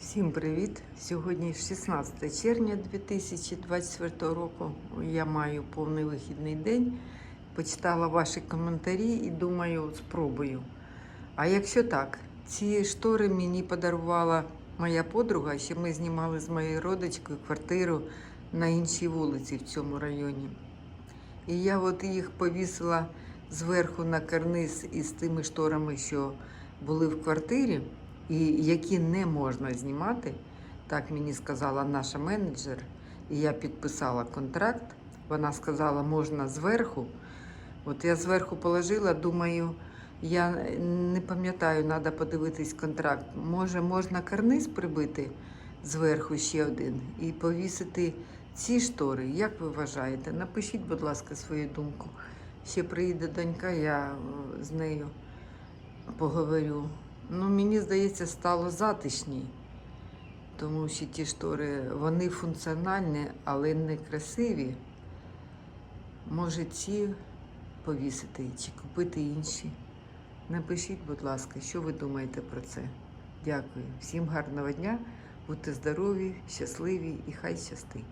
Всім привіт! Сьогодні 16 червня 2024 року. Я маю повний вихідний день. Почитала ваші коментарі і думаю, спробую. А якщо так, ці штори мені подарувала моя подруга, що ми знімали з моєю родичкою квартиру на іншій вулиці в цьому районі. І я от їх повісила зверху на карниз із тими шторами, що були в квартирі, і які не можна знімати. Так мені сказала наша менеджер, і я підписала контракт. Вона сказала, можна зверху. От я зверху положила, думаю, я не пам'ятаю, треба подивитись контракт. Може, можна карниз прибити зверху ще один і повісити ці штори. Як ви вважаєте? Напишіть, будь ласка, свою думку. Ще приїде донька, я з нею поговорю. Ну, мені здається, стало затишній, тому що ті штори вони функціональні, але не красиві. Може, ці повісити чи купити інші. Напишіть, будь ласка, що ви думаєте про це. Дякую. Всім гарного дня, будьте здорові, щасливі і хай щастить.